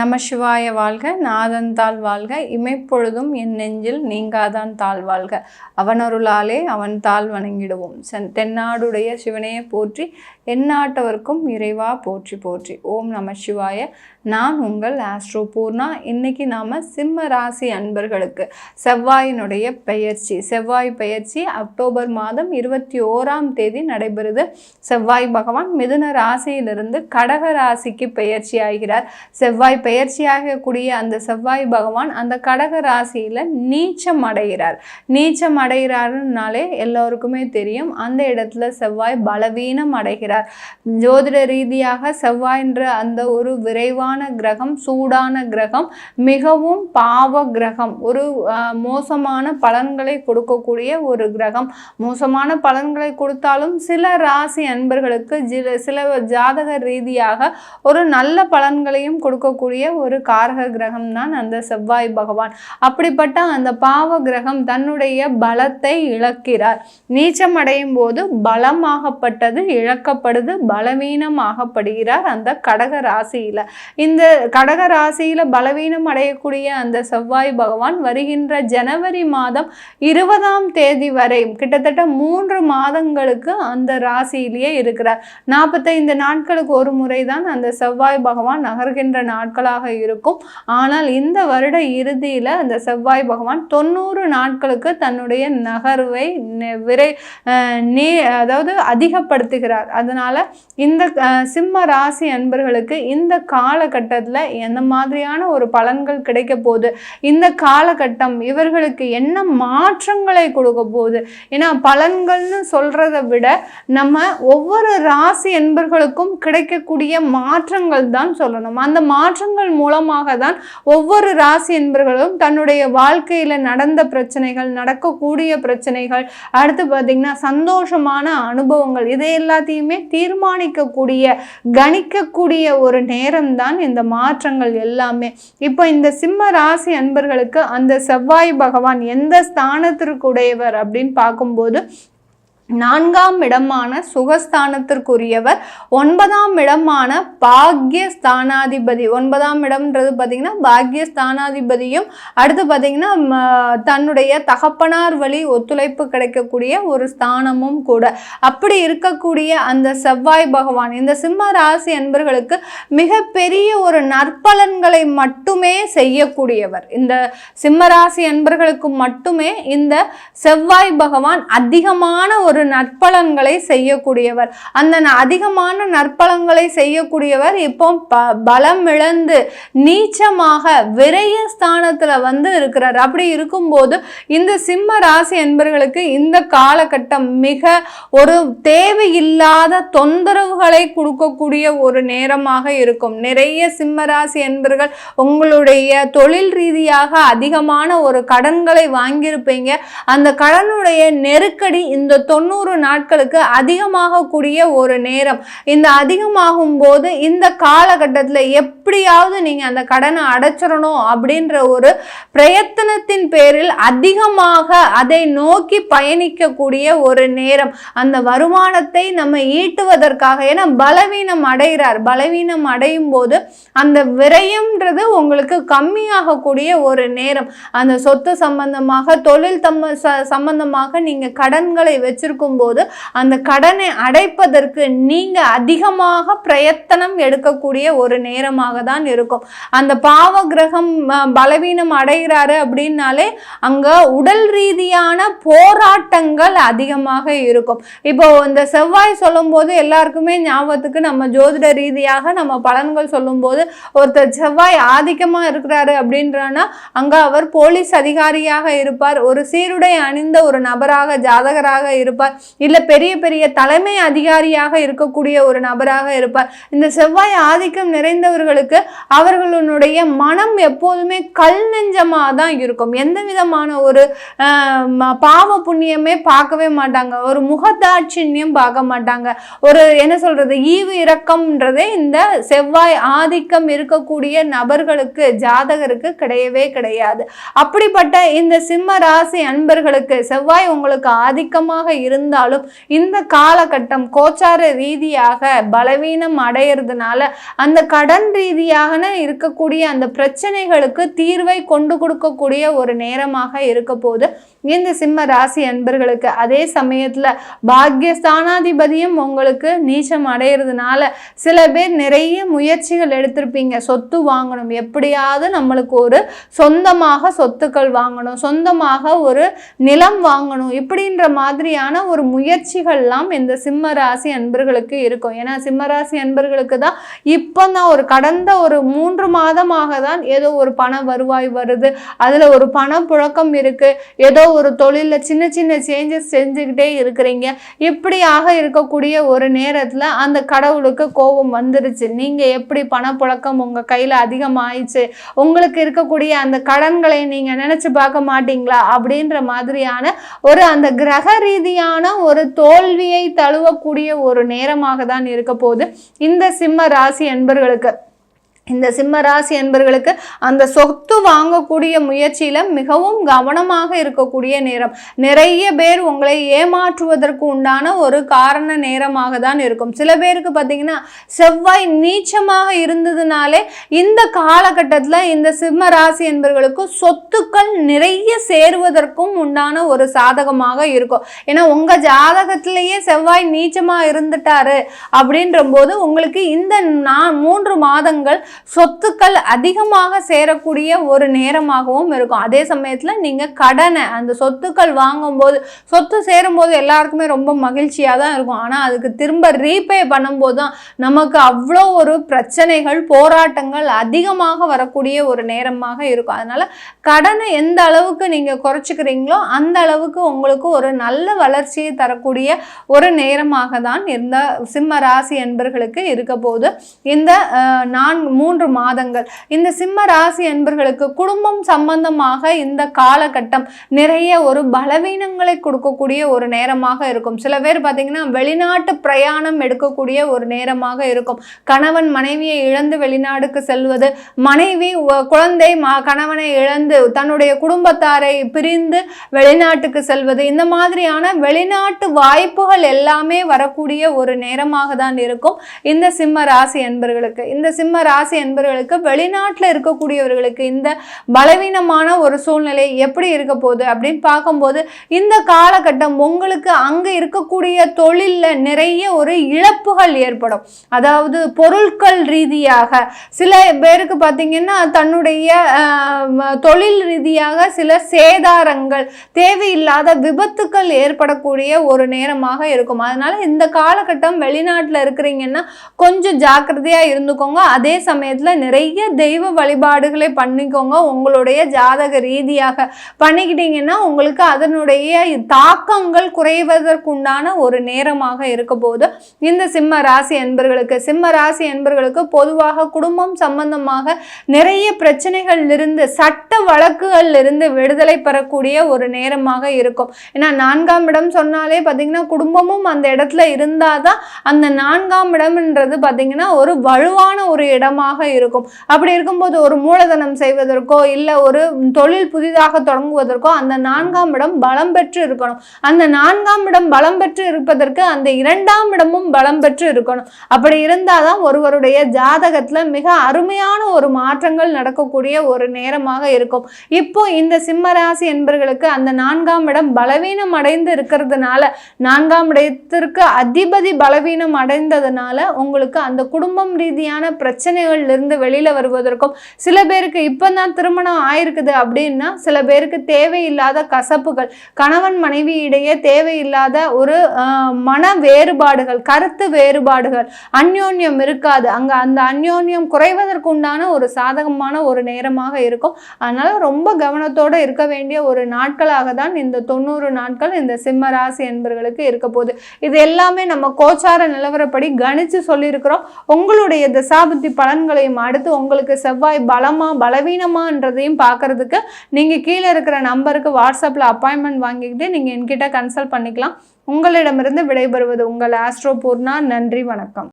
நம சிவாய வாழ்க நாதன் தாழ் வாழ்க இமைப்பொழுதும் என் நெஞ்சில் நீங்காதான் தாழ் வாழ்க. அவனருளாலே அவன் தாழ் வணங்கிடுவோம். சென் தென்னாடுடைய சிவனையை போற்றி எந்நாட்டவர்க்கும் இறைவா போற்றி போற்றி. ஓம் நம சிவாய நான் உங்கள் ஆஸ்ட்ரோ பூர்ணா. இன்னைக்கு நாம் சிம்ம ராசி அன்பர்களுக்கு செவ்வாயினுடைய பெயர்ச்சி. செவ்வாய் பெயர்ச்சி அக்டோபர் மாதம் இருபத்தி ஓராம் தேதி நடைபெறுது. செவ்வாய் பகவான் மிதுன ராசியிலிருந்து கடக ராசிக்கு பெயர்ச்சி ஆகிறார். செவ்வாய் பெயர்ச்சியாகக்கூடிய அந்த செவ்வாய் பகவான் அந்த கடக ராசியில் நீச்சம் அடைகிறார். நீச்சம் அடைகிறாருனாலே எல்லோருக்குமே தெரியும் அந்த இடத்துல செவ்வாய் பலவீனம் அடைகிறார். ஜோதிட ரீதியாக செவ்வாய்ன்ற அந்த ஒரு விரைவான கிரகம் சூடான கிரகம் மிகவும் பாவ கிரகம். ஒரு மோசமான பலன்களை கொடுக்கக்கூடிய ஒரு கிரகம். மோசமான பலன்களை கொடுத்தாலும் சில ராசி அன்பர்களுக்கு சில ஜாதக ரீதியாக ஒரு நல்ல பலன்களையும் கொடுக்கக்கூடிய ஒரு காரக கிரகம் தான் அந்த செவ்வாய் பகவான். அப்படிப்பட்ட அந்த பாவ கிரகம் தன்னுடைய பலத்தை இழக்கிறார். நீச்சம் அடையும் போது பலமாகப்பட்டது இழக்கப்படுது பலவீனமாகப்படுகிறார் அந்த கடக ராசியில. இந்த கடக ராசியில் பலவீனம் அடையக்கூடிய அந்த செவ்வாய் பகவான் வருகின்ற ஜனவரி மாதம் இருபதாம் தேதி வரை கிட்டத்தட்ட மூன்று மாதங்களுக்கு அந்த ராசியிலேயே இருக்கிறார். நாற்பத்தைந்து நாட்களுக்கு ஒரு முறை தான் அந்த செவ்வாய் பகவான் நகர்கின்ற நாட்களாக இருக்கும். ஆனால் இந்த வருட இறுதியில் அந்த செவ்வாய் பகவான் தொண்ணூறு நாட்களுக்கு தன்னுடைய நகர்வை விரை நீ அதாவது அதிகப்படுத்துகிறார். அதனால் இந்த சிம்ம ராசி அன்பர்களுக்கு இந்த கால காலகட்டத்தில் எந்த மாதிரியான ஒரு பலன்கள் கிடைக்க போகுது? இந்த காலகட்டம் இவர்களுக்கு என்ன மாற்றங்களை கொடுக்க போகுது? ஏன்னா பலன்கள்னு சொல்கிறத விட நம்ம ஒவ்வொரு ராசி என்பர்களுக்கும் கிடைக்கக்கூடிய மாற்றங்கள் தான் சொல்லணும். அந்த மாற்றங்கள் மூலமாக தான் ஒவ்வொரு ராசி என்பர்களும் தன்னுடைய வாழ்க்கையில் நடந்த பிரச்சனைகள் நடக்கக்கூடிய பிரச்சனைகள் அடுத்து பார்த்தீங்கன்னா சந்தோஷமான அனுபவங்கள் இதை எல்லாத்தையுமே தீர்மானிக்கக்கூடிய கணிக்கக்கூடிய ஒரு நேரம் தான் இந்த மாற்றங்கள் எல்லாமே. இப்போ இந்த சிம்ம ராசி அன்பர்களுக்கு அந்த செவ்வாய் பகவான் எந்த ஸ்தானத்திற்குடையவர் அப்படின்னு பார்க்கும்போது நான்காம் இடமான சுகஸ்தானத்திற்குரியவர் ஒன்பதாம் இடமான பாக்ய ஸ்தானாதிபதி ஒன்பதாம் இடம்ன்றது பார்த்திங்கன்னா பாக்ய ஸ்தானாதிபதியும் அடுத்து பார்த்தீங்கன்னா தன்னுடைய தகப்பனார் வழி ஒத்துழைப்பு கிடைக்கக்கூடிய ஒரு ஸ்தானமும் கூட. அப்படி இருக்கக்கூடிய அந்த செவ்வாய் பகவான் இந்த சிம்ம ராசி அன்பர்களுக்கு மிகப்பெரிய ஒரு நற்பலன்களை மட்டுமே செய்யக்கூடியவர். இந்த சிம்ம ராசி அன்பர்களுக்கு மட்டுமே இந்த செவ்வாய் பகவான் அதிகமான ஒரு ஒரு நற்பலன்களை செய்யக்கூடியவர். அந்த அதிகமான நற்பலன்களை செய்யக்கூடியவர் இப்போ பலம் இழந்து நீச்சமாக விரைய ஸ்தானத்தில் வந்து இருக்கிறார். அப்படி இருக்கும்போது இந்த சிம்ம ராசி என்பர்களுக்கு இந்த காலகட்டம் மிக ஒரு தேவையில்லாத தொந்தரவுகளை கொடுக்கக்கூடிய ஒரு நேரமாக இருக்கும். நிறைய சிம்ம ராசி என்பர்கள் உங்களுடைய தொழில் ரீதியாக அதிகமான ஒரு கடன்களை வாங்கியிருப்பீங்க. அந்த கடனுடைய நெருக்கடி இந்த தொன் தொண்ணூறு நாட்களுக்கு அதிகமாகக்கூடிய ஒரு நேரம். இந்த அதிகமாகும் போது இந்த காலகட்டத்தில் எப்படியாவது நீங்கள் அந்த கடனை அடைச்சிடணும் அப்படின்ற ஒரு பிரயத்தனத்தின் பேரில் அதிகமாக அதை நோக்கி பயணிக்கக்கூடிய ஒரு நேரம். அந்த வருமானத்தை நம்ம ஈட்டுவதற்காக ஏன்னா பலவீனம் அடைகிறார். பலவீனம் அடையும் போது அந்த விரயம்ன்றது உங்களுக்கு கம்மியாகக்கூடிய ஒரு நேரம். அந்த சொத்து சம்பந்தமாக தொழில் தம்ம சம்பந்தமாக நீங்கள் கடன்களை வச்சிருக்க இருக்கும்போது அந்த கடனை அடைப்பதற்கு நீங்கள் அதிகமாக பிரயத்தனம் எடுக்கக்கூடிய ஒரு நேரமாக தான் இருக்கும். அந்த பாவ கிரகம் பலவீனம் அடைகிறாரு அப்படின்னாலே அங்கே உடல் ரீதியான போராட்டங்கள் அதிகமாக இருக்கும். இப்போ இந்த செவ்வாய் சொல்லும்போது எல்லாருக்குமே ஞாபகத்துக்கு நம்ம ஜோதிட ரீதியாக நம்ம பலன்கள் சொல்லும்போது ஒருத்தர் செவ்வாய் ஆதிக்கமாக இருக்கிறாரு அப்படின்றனா அங்கே அவர் போலீஸ் அதிகாரியாக இருப்பார். ஒரு சீருடை அணிந்த ஒரு நபராக ஜாதகராக இருப்பார். இருப்பார். இல்லை பெரிய பெரிய தலைமை அதிகாரியாக இருக்கக்கூடிய ஒரு நபராக இருப்பார். இந்த செவ்வாய் ஆதிக்கம் நிறைந்தவர்களுக்கு அவர்களுடைய மனம் எப்போதுமே கல் நெஞ்சமாக தான் இருக்கும் எந்த விதமான ஒரு பாவ புண்ணியமே பார்க்கவே மாட்டாங்க. ஒரு முகதாட்சியம் பார்க்க மாட்டாங்க. ஒரு என்ன சொல்றது? ஈவு இரக்கம்ன்றதே இந்த செவ்வாய் ஆதிக்கம் இருக்கக்கூடிய நபர்களுக்கு ஜாதகருக்கு கிடையவே கிடையாது. அப்படிப்பட்ட இந்த சிம்ம ராசி அன்பர்களுக்கு செவ்வாய் உங்களுக்கு ஆதிக்கமாக இருந்தாலும் இந்த காலகட்டம் கோச்சார ரீதியாக பலவீனம் அடையிறதுனால அந்த கடன் ரீதியாக இருக்கக்கூடிய அந்த பிரச்சனைகளுக்கு தீர்வை கொண்டு கொடுக்கக்கூடிய ஒரு நேரமாக இருக்க போது இந்த சிம்ம ராசி அன்பர்களுக்கு அதே சமயத்தில் பாக்யஸ்தானாதிபதியும் உங்களுக்கு நீச்சம் அடையிறதுனால சில பேர் நிறைய முயற்சிகள் எடுத்திருப்பீங்க. சொத்து வாங்கணும். எப்படியாவது நம்மளுக்கு ஒரு சொந்தமாக சொத்துக்கள் வாங்கணும். சொந்தமாக ஒரு நிலம் வாங்கணும். இப்படின்ற மாதிரியான ஒரு முயற்சிகள்லாம் இந்த சிம்ம ராசி அன்பர்களுக்கு இருக்கும். ஏன்னா சிம்ம ராசி அன்பர்களுக்கு தான் இப்போ தான் ஒரு கடந்த ஒரு மூன்று மாதமாக தான் ஏதோ ஒரு பண வருவாய் வருது. அதில் ஒரு பணப்புழக்கம் இருக்குது ஏதோ ஒரு தொழிலில் சின்ன சின்ன சேஞ்சஸ் செஞ்சுக்கிட்டே இருக்கிறீங்க. இப்படியாக இருக்கக்கூடிய ஒரு நேரத்தில் அந்த கடவுளுக்கு கோபம் வந்துருச்சு. நீங்கள் எப்படி பணப்புழக்கம் உங்கள் கையில் அதிகமாயிடுச்சு உங்களுக்கு இருக்கக்கூடிய அந்த கடன்களை நீங்கள் நினச்சி பார்க்க மாட்டீங்களா? அப்படின்ற மாதிரியான ஒரு அந்த கிரக ரீதியான ஒரு தோல்வியை தழுவக்கூடிய ஒரு நேரமாக தான் இருக்க போது இந்த சிம்ம ராசி என்பர்களுக்கு. இந்த சிம்ம ராசி என்பர்களுக்கு அந்த சொத்து வாங்கக்கூடிய முயற்சியில் மிகவும் கவனமாக இருக்கக்கூடிய நேரம். நிறைய பேர் உங்களை ஏமாற்றுவதற்கு உண்டான ஒரு காரண நேரமாக தான் இருக்கும். சில பேருக்கு பார்த்தீங்கன்னா செவ்வாய் நீச்சமாக இருந்ததுனாலே இந்த காலகட்டத்தில் இந்த சிம்ம ராசி என்பர்களுக்கு சொத்துக்கள் நிறைய சேருவதற்கும் உண்டான ஒரு சாதகமாக இருக்கும். ஏன்னா உங்கள் ஜாதகத்திலேயே செவ்வாய் நீச்சமாக இருந்துட்டாரு அப்படின்ற போது உங்களுக்கு இந்த நான் மூன்று மாதங்கள் சொத்துக்கள் அதிகமாக சேரக்கூடிய ஒரு நேரமாகவும் இருக்கும். அதே சமயத்தில் நீங்கள் கடனை அந்த சொத்துக்கள் வாங்கும்போது சொத்து சேரும்போது எல்லாருக்குமே ரொம்ப மகிழ்ச்சியாக தான் இருக்கும். ஆனால் அதுக்கு திரும்ப ரீபே பண்ணும்போது தான் நமக்கு அவ்வளோ ஒரு பிரச்சனைகள் போராட்டங்கள் அதிகமாக வரக்கூடிய ஒரு நேரமாக இருக்கும். அதனால் கடனை எந்த அளவுக்கு நீங்கள் குறைச்சிக்கிறீங்களோ அந்த அளவுக்கு உங்களுக்கு ஒரு நல்ல வளர்ச்சியை தரக்கூடிய ஒரு நேரமாக தான் இருந்த சிம்ம ராசி என்பர்களுக்கு இருக்க போது இந்த நான் மூன்று மாதங்கள். இந்த சிம்ம ராசி என்பர்களுக்கு குடும்பம் சம்பந்தமாக இந்த காலகட்டம் நிறைய ஒரு பலவீனங்களை கொடுக்கக்கூடிய ஒரு நேரமாக இருக்கும். சில பேர் பார்த்தீங்கன்னா வெளிநாட்டு பிரயாணம் எடுக்கக்கூடிய ஒரு நேரமாக இருக்கும். கணவன் மனைவியை இழந்து வெளிநாடுக்கு செல்வது மனைவி குழந்தை கணவனை இழந்து தன்னுடைய குடும்பத்தாரை பிரிந்து வெளிநாட்டுக்கு செல்வது இந்த மாதிரியான வெளிநாட்டு வாய்ப்புகள் எல்லாமே வரக்கூடிய ஒரு நேரமாக தான் இருக்கும். இந்த சிம்ம ராசி என்பர்களுக்கு இந்த சிம்ம ராசி என்பவர்களுக்கு வெளிநாட்டில் இருக்கக்கூடியவர்களுக்கு இந்த பலவீனமான ஒரு சூழ்நிலை எப்படி இருக்க போகுது அப்படின்னு பார்க்கும்போது இந்த காலகட்டம் உங்களுக்கு அங்கே இருக்கக்கூடிய தொழிலில் நிறைய ஒரு இழப்புகள் ஏற்படும். அதாவது பொருட்கள் ரீதியாக சில பேருக்கு பார்த்தீங்கன்னா தன்னுடைய தொழில் ரீதியாக சில சேதாரங்கள் தேவையில்லாத விபத்துக்கள் ஏற்படக்கூடிய ஒரு நேரமாக இருக்கும். அதனால இந்த காலகட்டம் வெளிநாட்டில் இருக்கிறீங்கன்னா கொஞ்சம் ஜாக்கிரதையாக இருந்துக்கோங்க. அதே சமயம் சமயத்தில் நிறைய தெய்வ வழிபாடுகளை பண்ணிக்கோங்க. உங்களுடைய ஜாதக ரீதியாக பண்ணிக்கிட்டீங்கன்னா உங்களுக்கு அதனுடைய தாக்கங்கள் குறைவதற்குண்டான ஒரு நேரமாக இருக்க போது இந்த சிம்ம ராசி என்பர்களுக்கு சிம்ம ராசி என்பர்களுக்கு பொதுவாக குடும்பம் சம்பந்தமாக நிறைய பிரச்சனைகள் இருந்து சட்ட வழக்குகள் இருந்து விடுதலை பெறக்கூடிய ஒரு நேரமாக இருக்கும். ஏன்னா நான்காம் இடம் சொன்னாலே பார்த்தீங்கன்னா குடும்பமும் அந்த இடத்துல இருந்தால் தான் அந்த நான்காம் இடம்ன்றது பார்த்தீங்கன்னா ஒரு வலுவான ஒரு இடமாக இருக்கும். அப்படி இருக்கும்போது ஒரு மூலதனம் செய்வதற்கோ இல்லை ஒரு தொழில் புதிதாக தொடங்குவதற்கோ அந்த நான்காம் இடம் பலம் பெற்று இருக்கணும். அந்த நான்காம் இடம் பலம் பெற்று இருப்பதற்கு அந்த இரண்டாம் இடமும் பலம் பெற்று இருக்கணும். அப்படி இருந்தால் தான் ஒருவருடைய ஜாதகத்தில் மிக அருமையான ஒரு மாற்றங்கள் நடக்கக்கூடிய ஒரு நேரமாக இருக்கும். இப்போ இந்த சிம்மராசி என்பர்களுக்கு அந்த நான்காம் இடம் பலவீனம் அடைந்து இருக்கிறதுனால நான்காம் இடத்திற்கு அதிபதி பலவீனம் அடைந்ததுனால உங்களுக்கு அந்த குடும்பம் ரீதியான பிரச்சனைகள் இருந்து வெளியில் வருவதற்கும் சில பேருக்கு இப்போ தான் திருமணம் ஆயிருக்குது அப்படின்னா சில பேருக்கு தேவையில்லாத கசப்புகள் கணவன் மனைவி இடையே தேவையில்லாத ஒரு மன வேறுபாடுகள் கருத்து வேறுபாடுகள் அந்யோன்யம் இருக்காது. அங்கே அந்த அந்யோன்யம் குறைவதற்கு உண்டான ஒரு சாதகமான ஒரு நேரமாக இருக்கும். அதனால் ரொம்ப கவனத்தோடு இருக்க வேண்டிய ஒரு நாட்களாக தான் இந்த தொண்ணூறு நாட்கள் இந்த சிம்ம ராசி என்பர்களுக்கு இருக்க போகுது. இது எல்லாமே நம்ம கோச்சார நிலவரப்படி கணிச்சு சொல்லியிருக்கிறோம். உங்களுடைய தசாபுத்தி பலன்களையும் அடுத்து உங்களுக்கு செவ்வாய் பலமா பலவீனமான்றதையும் பார்க்கறதுக்கு நீங்கள் கீழே இருக்கிற நம்பருக்கு வாட்ஸ்அப்பில் அப்பாயின்மெண்ட் வாங்கிக்கிட்டு நீங்கள் என்கிட்ட கன்சல்ட் பண்ணிக்கலாம். உங்களிடமிருந்து விடைபெறுவது உங்கள் ஆஸ்ட்ரோ பூர்ணா. நன்றி வணக்கம்.